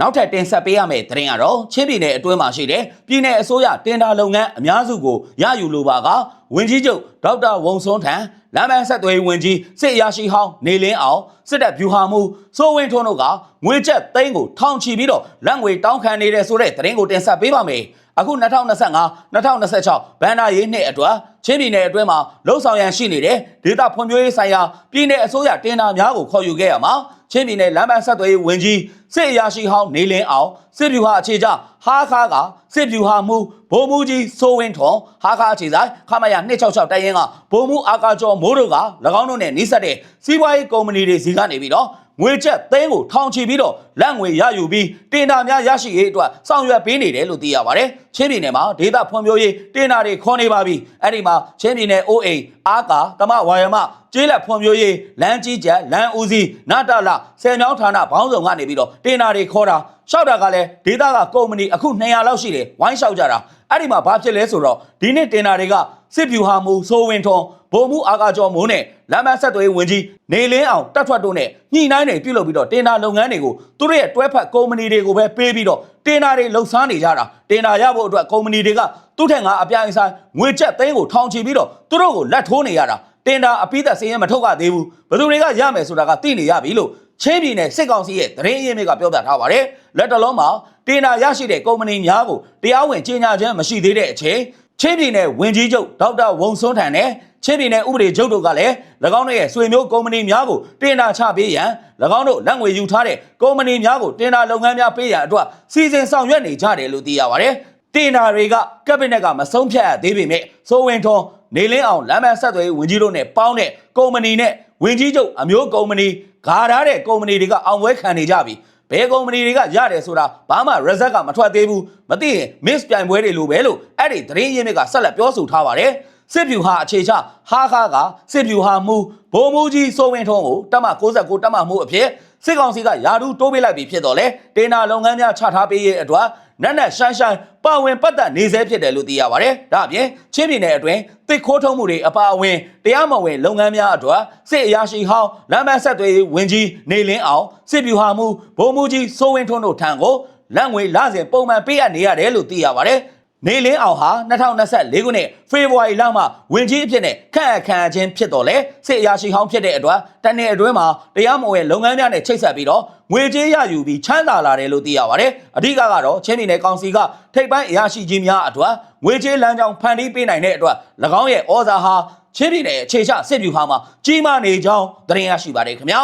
နောက်ထပ်တင်ဆက်ပေးရမယ့်သတင်းကတော့ချင်းပြည်နယ်အတွင်းမှာရှိတဲ့ပြည်내အစိုးရတင်ဒါလုပ်ငန်းအများစုကိုရယူလိုပါကဝင်ကြီးချုပ်ဒေါက်တာဝုံစွန်းထံလမ်းမဆက်သွယ်ရေးဝင်ကြီးစစ်အရာရှိဟောင်းနေလင်းအောင်စစ်တပ်ဗျူဟာမှုစိုးဝင်းထွန်းတို့ကငွေကျပ်သိန်းကိုထောင်ချီပြီးတော့လက်ငွေတောင်းခံနေတဲ့ဆိုတဲ့သတင်းကိုတင်ဆက်ပေးပါမယ် အခု2025 2026ဘန်နာရေးနှစ်အတွက်ချင်းပြည်နယ်အတွင်းမှာလုံဆောင်ရန်ရှိနေတဲ့ဒေသဖွံ့ဖြိုးရေးဆိုင်ရာပြည်내အစိုးရတင်ဒါများကိုခေါ်ယူခဲ့ရမှာချင်းပြည်နယ်လမ်းမဆက်သွယ်ရေးဝင်ကြီးစစ်အရာရှိဟောင်းနေလင်းအောင်စစ်ဗျူဟာအခြေချဟာခါကစစ်ဗျူဟာမှုဗိုလ်မှူးကြီးစိုးဝင်းထွန်းဟာခါအခြေဆိုင်ခမရ266တိုင်ရင်ကဗိုလ်မှူးအာကာကျော်မိုးတို့က၎င်းတို့နဲ့နှိစက်တဲ့စီးပွားရေးကုမ္ပဏီတွေစီကနေပြီးတော့ ငွေကျပ်သိန်းကိုထောင်ချီပြီးတော့လက်ငွေရယူပြီးတင်ဒါများရရှိရေးအတွက်ဆောင်ရွက်ပေးနေတယ်လို့သိရပါတယ်။ချင်းပြည်နယ်မှာဒေသဖွံ့ဖြိုးရေးတင်ဒါတွေခေါ်နေပါပြီ။အဲ့ဒီမှာချင်းပြည်နယ်အိုးအိမ်အာကာတမဝါယမကျေးလက်ဖွံ့ဖြိုးရေးလမ်းကြီးကျက်လမ်းဦးစီးနတလဆယ်မြောင်းဌာနဘောင်းဆောင်ကနေပြီးတော့တင်ဒါတွေခေါ်တာရှောက်တာကလည်းဒေသကကုမ္ပဏီအခု200လောက်ရှိတယ်ဝိုင်းလျှောက်ကြတာ အဲ့ဒီမှာဘာဖြစ်လဲဆိုတော့ဒီနေ့တင်ဒါတွေကစစ်ဗျူဟာမူစိုးဝင်းထွန်းဗိုလ်မှူးအာကာကျော်မိုးနဲ့လမ်းမဆက်သွယ်ရေးဝင်ကြီးနေလင်းအောင်တက်ထွက်တို့နဲ့ညှိနှိုင်းတွေပြုလုပ်ပြီးတော့တင်ဒါလုပ်ငန်းတွေကိုသူတို့ရဲ့တွဲဖက်ကုမ္ပဏီတွေကိုပဲပေးပြီးတော့တင်ဒါတွေလှုပ်ရှားနေကြတာတင်ဒါရဖို့အတွက်ကုမ္ပဏီတွေကသူ့ထက်ငါအပြိုင်ဆိုင်ငွေကျပ်သိန်းကိုထောင်ချီပြီးတော့သူတို့ကိုလက်ထိုးနေရတာတင်ဒါအပိသက်စင်းရဲမထုတ်ရသေးဘူးဘယ်သူတွေကရမယ်ဆိုတာကသိနေရပြီလို့ ချင်းပြည်နယ်စစ်ကောင်စီရဲ့သတင်းအရင်းမြစ်ကပြောပြထားပါတယ်လက်တလုံးမှာတင်ဒါရရှိတဲ့ကုမ္ပဏီများကိုတရားဝင်ကြေညာခြင်းမရှိသေးတဲ့အချိန်ချင်းပြည်နယ်ဝင်ကြီးချုပ်ဒေါက်တာဝုံစွန်းထံနဲ့ချင်းပြည်နယ်ဥပဒေချုပ်တို့ကလည်း၎င်းတို့ရဲ့ဆွေမျိုးကုမ္ပဏီများကိုတင်ဒါချပေးရန်၎င်းတို့လက်ငွေယူထားတဲ့ကုမ္ပဏီများကိုတင်ဒါလုပ်ငန်းများပေးရန်အတွက်စီစဉ်ဆောင်ရွက်နေကြတယ်လို့သိရပါတယ်တင်ဒါတွေကကက်ဘိနက်ကမဆုံးဖြတ်ရသေးပေမဲ့စိုးဝင်ထွန်းနေလင်းအောင်လမ်းမဆက်သွယ်ရေးဝင်ကြီးတို့နဲ့ပေါင်းတဲ့ကုမ္ပဏီနဲ့ ဝင်ကြီးချုပ်အမျိုးကုမ္ပဏီဂါထားတဲ့ကုမ္ပဏီတွေကအောင်ပွဲခံနေကြပြီဘယ်ကုမ္ပဏီတွေကရတယ်ဆိုတာဘာမှ result ကမထွက်သေးဘူးမသိရင် miss ပြိုင်ပွဲတွေလိုပဲလို့အဲ့ဒီသတင်းရင်းမြစ်ကဆက်လက်ပြောဆိုထားပါတယ် စစ်ဗျူဟာအခြေချဟာခါကစစ်ဗျူဟာမူဘိုးမူကြီးစိုးဝင်းထွန်းကိုတက်မ69တက်မမှုအဖြစ်စစ်ကောင်စီကယာဒူတိုးပေးလိုက်ပြီဖြစ်တော့လေဒေနာလုပ်ငန်းများချထားပေးရဲ့အတွက်နက်နက်ရှိုင်းရှိုင်းပါဝင်ပတ်သက်နေစေဖြစ်တယ်လို့သိရပါတယ်။ဒါအပြင်ချင်းပြည်နယ်အတွင်းတစ်ခိုးထုံးမှုတွေအပါအဝင်တရားမဝင်လုပ်ငန်းများအတွက်စစ်အရာရှိဟောင်းလမ်းမဆက်သွေးဝင်ကြီးနေလင်းအောင်စစ်ဗျူဟာမှုဘုံမူကြီးစိုးဝင်းထွန်းတို့ထံကိုလက်ငွေလစဉ်ပုံမှန်ပေးအပ်နေရတယ်လို့သိရပါတယ်။ နေလင်းအောင်ဟာ2024ခုနှစ်ဖေဖော်ဝါရီလမှာဝင်ကြီးအဖြစ်နဲ့ခန့်အပ်ခံခြင်းဖြစ်တော်လဲစစ်အရာရှိဟောင်းဖြစ်တဲ့အတွက်တနေ့အတွင်းမှာတရားမဝင်လုပ်ငန်းများနဲ့ချိတ်ဆက်ပြီးတော့ငွေကြေးရယူပြီးချမ်းသာလာတယ်လို့သိရပါတယ်အဓိကကတော့ချင်းပြည်နယ်ကောင်စီကထိပ်ပိုင်းအရာရှိကြီးများအတွက်ငွေကြေးလမ်းကြောင်းဖန်တီးပေးနိုင်တဲ့အတွက်၎င်းရဲ့ဩဇာဟာချင်းပြည်နယ်အခြေချစစ်ဗျူဟာမှာကြီးမားနေကြောင်းသတင်းရရှိပါတယ်ခင်ဗျာ